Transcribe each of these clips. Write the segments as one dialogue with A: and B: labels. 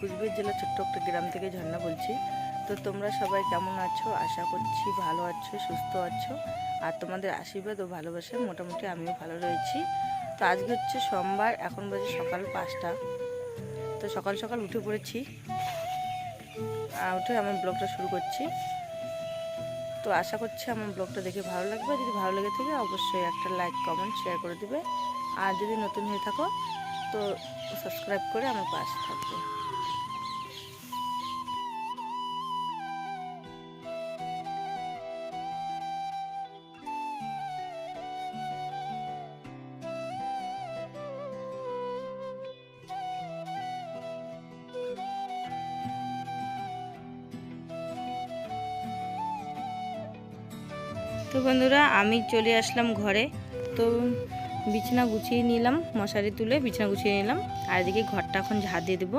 A: কুচবিহার জেলার ছোট্ট একটা গ্রাম থেকে ঝর্ণা বলছি। তো তোমরা সবাই কেমন আছো? আশা করছি ভালো আছো, সুস্থ আছো। আর তোমাদের আশীর্বাদ ও ভালোবাসায় মোটামুটি আমিও ভালো রয়েছি। তো আজকে হচ্ছে সোমবার, এখন বাজে সকাল পাঁচটা। তো সকাল সকাল উঠে পড়েছি। আর উঠে আমার ব্লগটা শুরু করছি। তো আশা করছি আমার ব্লগটা দেখে ভালো লাগবে। যদি ভালো লেগে থাকে, অবশ্যই একটা লাইক, কমেন্ট, শেয়ার করে দিবে। আর যদি নতুন হয়ে থাকো, তো সাবস্ক্রাইব করে আমার পাশে থাকবে। তো বন্ধুরা, আমি চলে আসলাম ঘরে। তো বিছানা গুছিয়ে নিলাম, মশারি তুলে বিছানা গুছিয়ে নিলাম। আর এদিকে ঘরটা এখন ঝাড় দিয়ে দেবো।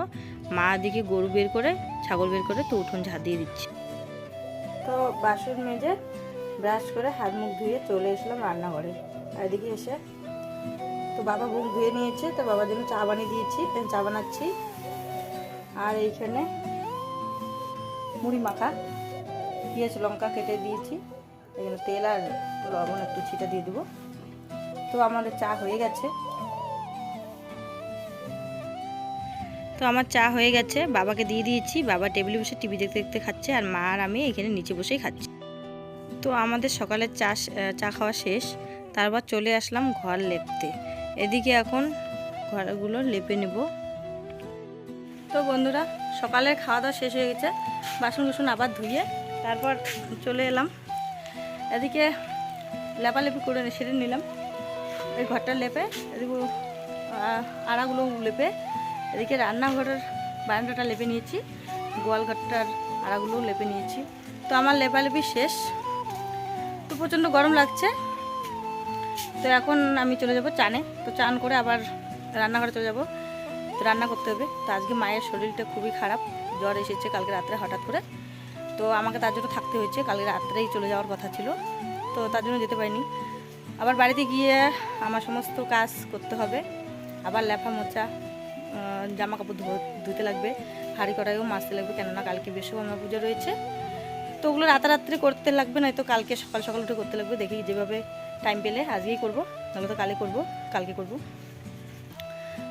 A: মা এদিকে গরু বের করে, ছাগল বের করে তো উঠোন ঝাড় দিয়ে দিচ্ছি। তো বাসন মেজে ব্রাশ করে হাত মুখ ধুয়ে চলে এসলাম রান্নাঘরে। এদিকে এসে তো বাবা মুখ ধুয়ে নিয়েছে, তো বাবার জন্য চা বানিয়ে দিয়েছি চা বানাচ্ছি। আর এইখানে মুড়ি মাখা, পেঁয়াজ লঙ্কা কেটে দিয়েছি। এখানে তেল আর লবণ একটু ছিটা দিয়ে দেবো। তো আমাদের চা হয়ে গেছে। তো আমার চা হয়ে গেছে, বাবাকে দিয়ে দিয়েছি। বাবা টেবিলে বসে টিভি দেখতে দেখতে খাচ্ছে আর মা আর আমি এখানে নিচে বসেই খাচ্ছি। তো আমাদের সকালের চা চা খাওয়া শেষ। তারপর চলে আসলাম ঘর লেপতে। এদিকে এখন ঘরগুলো লেপে নেব। তো বন্ধুরা, সকালের খাওয়া দাওয়া শেষ হয়ে গেছে। বাসন কুসন আবার ধুয়ে তারপর চলে এলাম। এদিকে লেপালেপি করে সেরে নিলাম। এই ঘরটা লেপে, এদিকে আড়াগুলো লেপে, এদিকে রান্নাঘরের বারান্দাটা লেপে নিয়েছি গোয়াল ঘরটার আড়াগুলো লেপে নিয়েছি। তো আমার লেপালেপি শেষ। তো প্রচণ্ড গরম লাগছে। তো এখন আমি চলে যাব চানে। তো চান করে আবার রান্নাঘরে চলে যাব। তো রান্না করতে হবে। তো আজকে মায়ের শরীরটা খুবই খারাপ। জ্বর এসেছে কালকে রাত্রে হঠাৎ করে। তো আমাকে তার জন্য থাকতে হয়েছে। কালকে রাত্রেই চলে যাওয়ার কথা ছিল। তো তার জন্য যেতে পারিনি। আবার বাড়িতে গিয়ে আমার সমস্ত কাজ করতে হবে। আবার লেফা মোচা জামা কাপড় ধুতে লাগবে। হাঁড়ি কড়াইও মাজতে লাগবে, কেননা কালকে বিশ্বকর্মা পুজো রয়েছে। তো ওগুলো রাতারাত্রি করতে লাগবে, নয়তো কালকে সকাল সকাল উঠে করতে লাগবে। দেখি যেভাবে টাইম পেলে আজকেই করব, নাহলে তো কালে করব, কালকে করব।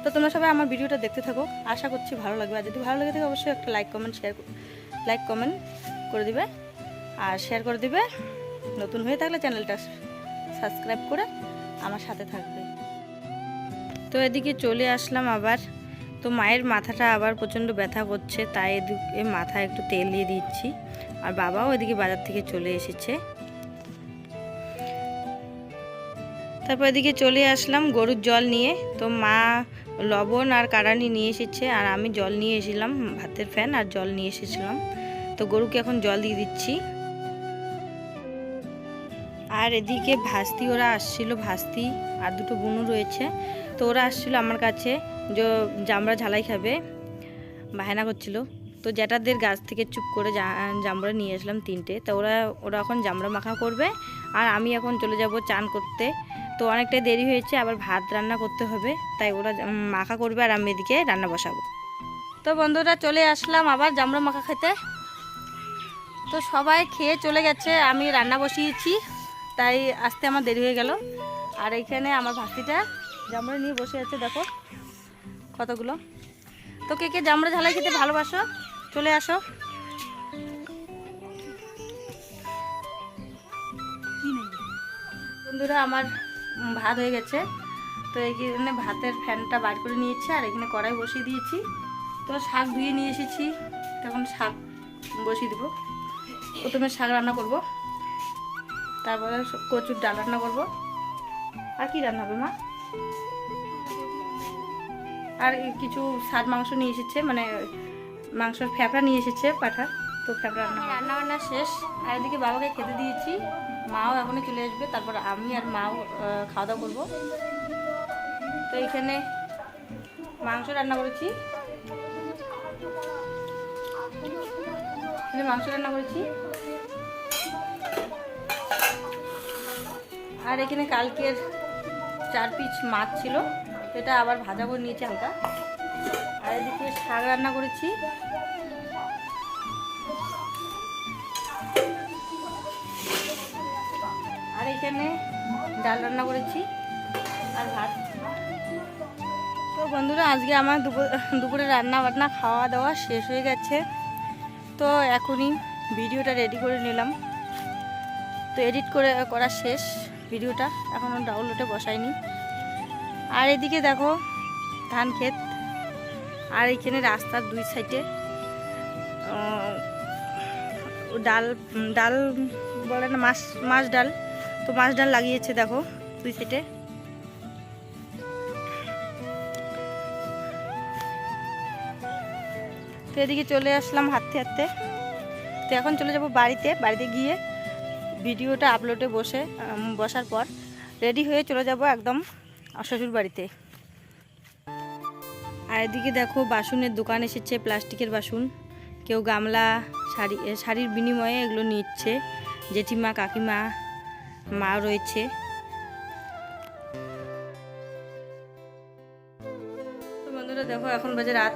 A: তো তোমরা সবাই আমার ভিডিওটা দেখতে থাকো। আশা করছি ভালো লাগবে। আর যদি ভালো লাগে থাকে, অবশ্যই একটা like comment share like comment করে দিবে আর শেয়ার করে দিবে। নতুন হয়ে থাকলে চ্যানেলটা সাবস্ক্রাইব করে আমার সাথে থাকবে। তো এদিকে চলে আসলাম আবার। তো মায়ের মাথাটা আবার প্রচণ্ড ব্যথা করছে, তাই এদিকে মাথায় একটু তেল দিয়ে দিচ্ছি। আর বাবাও এদিকে বাজার থেকে চলে এসেছে। তারপর এদিকে চলে আসলাম গরুর জল নিয়ে। তো মা লবণ আর কারানি নিয়ে এসেছে, আর আমি জল নিয়ে এসেছিলাম, ভাতের ফ্যান আর জল নিয়ে এসেছিলাম। তো গরুকে এখন জল দিয়ে দিচ্ছি। আর এদিকে ভাস্তি, ওরা আসছিল, ভাস্তি আর দুটো বুনু রয়েছে। তো ওরা আসছিল আমার কাছে, যে জামরা ঝালাই খাবে। বাহানা করছিল। তো জ্যাঠাদের গাছ থেকে চুপ করে জামরা নিয়ে আসলাম তিনটে। তো ওরা ওরা এখন জামরা মাখা করবে। আর আমি এখন চলে যাব চান করতে। তো অনেকটাই দেরি হয়েছে, আবার ভাত রান্না করতে হবে। তাই ওরা মাখা করবে আর আমি এদিকে রান্না বসাবো। তো বন্ধুরা চলে আসলাম আবার জামরা মাখা খেতে। তো সবাই খেয়ে চলে গেছে, আমি রান্না বসিয়েছি, তাই আসতে আমার দেরি হয়ে গেল। আর এইখানে আমার ভাতিটা জামরা নিয়ে বসে আছে, দেখো কতগুলো। তো কে কে জামরা ঝালাই খেতে ভালোবাসো, চলে আসো। বন্ধুরা, আমার ভাত হয়ে গেছে। তো এখানে ভাতের ফ্যানটা বার করে নিয়েছি, আর এখানে কড়াই বসিয়ে দিয়েছি। তো শাক ধুয়ে নিয়ে এসেছি, তখন শাক বসিয়ে দেবো। প্রথমে শাক রান্না করব। তারপরে কচুর ডাল রান্না করব। আর কি রান্না হবে, মা? আর কিছু সার মাংস নিয়ে এসেছে মানে মাংসের ফ্যাপড়া নিয়ে এসেছে পাঠা, তো ফ্যাপড়া রান্না রান্না বান্না শেষ। আর এদিকে বাবাকে খেতে দিয়েছি। মাও এখনই চলে আসবে, তারপর আমি আর মাও খাওয়া দাওয়া করব। তো এখানে মাংস রান্না করেছি। মাংস রান্না করেছি। আর এখানে কালকের চার পিস মাছ ছিল এটা আবার ভাজা করে নিয়েছি হালকা। আর এদিকে শাক রান্না করেছি। আর এখানে ডাল রান্না করেছি আর ভাত। তো বন্ধুরা, আজকে আমার দুপুর, দুপুরে রান্না বান্না খাওয়া দাওয়া শেষ হয়ে গেছে। তো এখনই ভিডিওটা রেডি করে নিলাম। তো এডিট করে, করা শেষ। ভিডিওটা এখনও ডাউনলোডে বসাইনি আর এদিকে দেখো, ধান ক্ষেত। আর এখানে রাস্তার দুই সাইডে ডাল ডাল বলে না, মাছ মাছ ডাল। তো মাছ ডাল লাগিয়েছে দেখো, দুই সাইডে। তো এদিকে চলে আসলাম হাঁটতে হাঁটতে। তো এখন চলে যাব বাড়িতে বাড়িতে গিয়ে ভিডিওটা আপলোডে বসে বসার পর রেডি হয়ে চলে যাব একদম শ্বশুর বাড়িতে আর এদিকে দেখো, বাসনের দোকান এসেছে, প্লাস্টিকের বাসন। কেউ গামলা, শাড়ি শাড়ির বিনিময়ে এগুলো নিচ্ছে। জেঠিমা, কাকিমা, মা রয়েছে। বন্ধুরা দেখো, এখন বাজে রাত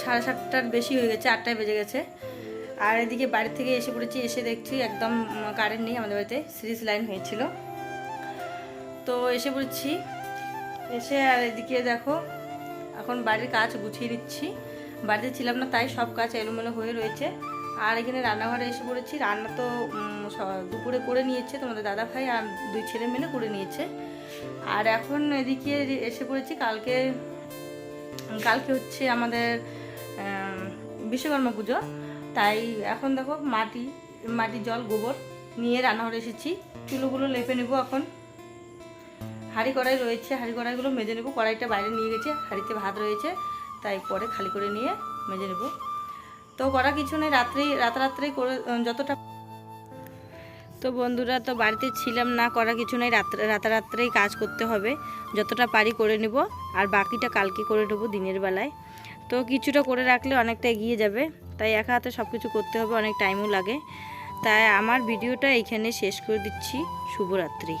A: সাড়ে সাতটার বেশি হয়ে গেছে, আটটায় বেজে গেছে। আর এদিকে বাড়ি থেকে এসে পড়েছি, এসে দেখছি একদম কারেন্ট নেই আমাদের বাড়িতে সিরিজ লাইন হয়েছিল। তো এসে পড়েছি, এসে আর এদিকে দেখো, এখন বাড়ির কাজ গুছিয়ে দিচ্ছি বাড়িতে ছিলাম না, তাই সব কাজ এলোমেলো হয়ে রয়েছে। আর এখানে রান্নাঘরে এসে পড়েছি, রান্না তো দুপুরে করে নিয়েছে তোমাদের দাদা ভাই আর দুই ছেলে মিলে করে নিয়েছে। আর এখন এদিকে এসে পড়েছি, কালকে কালকে হচ্ছে আমাদের বিশ্বকর্মা পুজো। তাই এখন দেখো মাটি মাটির জল, গোবর নিয়ে রান্নাঘরে এসেছি। চুলোগুলো লেপে নেব এখন। হাঁড়ি কড়াই রয়েছে, হাঁড়ি কড়াইগুলো মেজে নেব। কড়াইটা বাইরে নিয়ে গেছে, হাঁড়িতে ভাত রয়েছে, তাই পরে খালি করে নিয়ে মেজে নেব। তো করা কিছু নেই রাত্রেই রাতারাত্রেই করে যতটা তো বন্ধুরা, তো বাড়িতে ছিলাম না করা কিছু নেই, রাত্রে রাতারাত্রেই কাজ করতে হবে। যতটা পারি করে নেব, আর বাকিটা কালকে করে নেব দিনের বেলায়। তো কিছুটা করে রাখলে অনেকটা এগিয়ে যাবে। তাই একা হাতে সব কিছু করতে হবে, অনেক টাইমও লাগে। তাই আমার ভিডিওটা এইখানে শেষ করে দিচ্ছি। শুভরাত্রি।